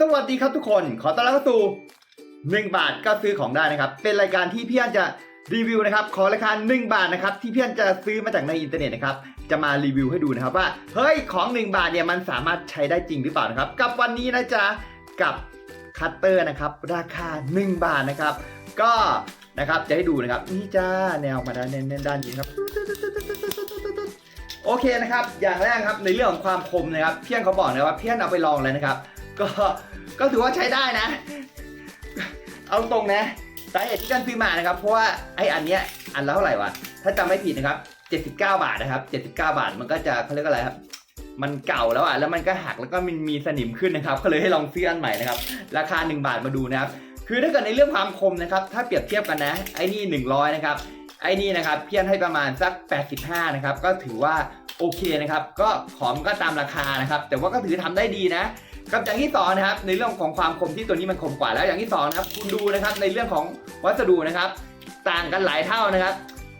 สวัสดีครับทุกคน ขอต้อนรับเข้าสู่1บาทก็ซื้อของได้นะครับ เป็นรายการที่พี่อันจะรีวิวนะครับ ขอราคา1บาทนะครับ ที่พี่อันจะซื้อมาจากในอินเทอร์เน็ตนะครับ จะมารีวิวให้ดูนะครับว่า เฮ้ย ของ 1 บาทเนี่ยมันสามารถใช้ได้จริงหรือเปล่านะครับ กับวันนี้นะจ๊ะ กับคัตเตอร์นะครับ ราคา 1 บาทนะครับ ก็นะครับจะให้ดูนะครับ นี่จ้า แนวมาด้านเน้นๆด้านนี้ครับโอเคนะครับ อย่างแรกครับในเรื่องของความคมนะครับ เพี้ยนเขาบอกนะว่าเพี้ยนเอาไปลองแล้วนะครับ ก็ก็ถือว่าใช้ได้นะ เอาตรงนะสาเหตุที่กันซื้อมานะครับ เพราะว่าไออันเนี้ยอันละเท่าไหร่วะถ้าจำไม่ผิดนะครับ79 บาทนะครับ79 บาทมันก็จะเขาเรียกอะไรครับมันเก่าแล้วอะแล้วมันก็หักแล้วก็มันมีสนิมขึ้นนะครับก็เลยให้ลองซื้ออันใหม่นะครับราคา 1 บาทมาดูนะครับคือถ้าเกิดในเรื่องความคมนะครับถ้าเปรียบเทียบกันนะไอ้นี่100นะครับไอ้นี่นะครับเพี้ยนให้ประมาณสัก 85นะครับก็ถือว่า โอเคนะครับ ก็ของก็ตามราคานะครับ แต่ว่าก็ถือทำได้ดีนะกับอย่างที่สองนะครับในเรื่องของความคมที่ตัวนี้มันคมกว่าแล้วอย่างที่สองนะครับคุณดูนะครับในเรื่องของวัสดุนะครับ ต่างกันหลายเท่านะครับ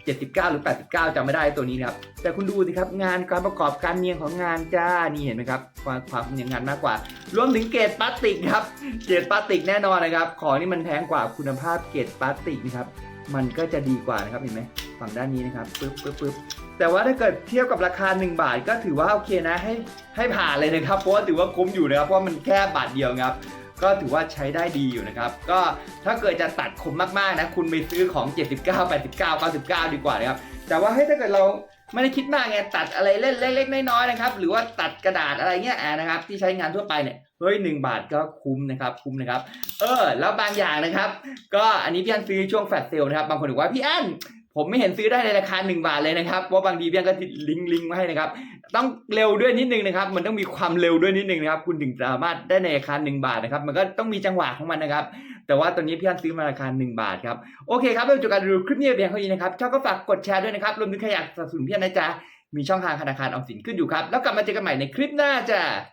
79 หรือ 89จำไม่ได้ตัวนี้นะครับแต่คุณดูสิครับงานการประกอบการเนียงของงานจ้านี่เห็นไหมครับความความเนียงงานมากกว่า รวมถึงเกรดพลาสติกครับเกรดพลาสติกแน่นอนนะครับ ของนี่มันแพงกว่าคุณภาพเกรดพลาสติกนะครับมันก็จะดีกว่านะครับเห็นไหมฝั่งด้านนี้นะครับปึ๊บปึ๊บปึ๊บ แต่ว่าถ้าเกิดเทียบกับราคา 1 บาทก็ถือว่าโอเคนะให้ให้ผ่านเลยนะครับ เพราะว่าถือว่าคุ้มอยู่นะครับเพราะมันแค่บาทเดียวครับ ก็ถือว่าใช้ได้ดีอยู่นะครับ ก็ถ้าเกิดจะตัดคมมากๆนะคุณไปซื้อของ 79 89 99 ดีกว่านะครับ แต่ว่าเฮ้ถ้าเกิดเราไม่ได้คิดมากไงตัดอะไรเล่นเล็กๆน้อยๆนะครับ หรือว่าตัดกระดาษอะไรเงี้ยนะครับ ที่ใช้งานทั่วไปเนี่ยเฮ้ยหนึ่งบาทก็คุ้มนะครับ คุ้มนะครับ เออ แล้วบางอย่างนะครับ ก็อันนี้พี่อันซื้อช่วงแฟลชเซลนะครับ บางคนบอกว่าพี่อัน ผมไม่เห็นซื้อได้ในราคา 1 บาทเลยนะครับเพราะบางทีพี่อันก็ติดลิงก์ลิงก์มาให้นะครับ ต้องเร็วด้วยนิดนึงนะครับ มันต้องมีความเร็วด้วยนิดนึงนะครับ คุณถึงสามารถได้ในราคา 1 บาทนะครับ มันก็ต้องมีจังหวะของมันนะครับ แต่ว่าตอนนี้พี่อันซื้อมาราคา 1 บาทครับ โอเคครับเราจบการดูคลิปนี้เพียงเท่านี้นะครับชอบก็ฝากกดแชร์ด้วยนะครับ รวมถึงใครอยากสนับสนุนพี่อันนะจ๊ะ มีช่องทางธนาคารออมสินขึ้นอยู่ครับ แล้วกลับมาเจอกันใหม่ในคลิปหน้าจ้ะ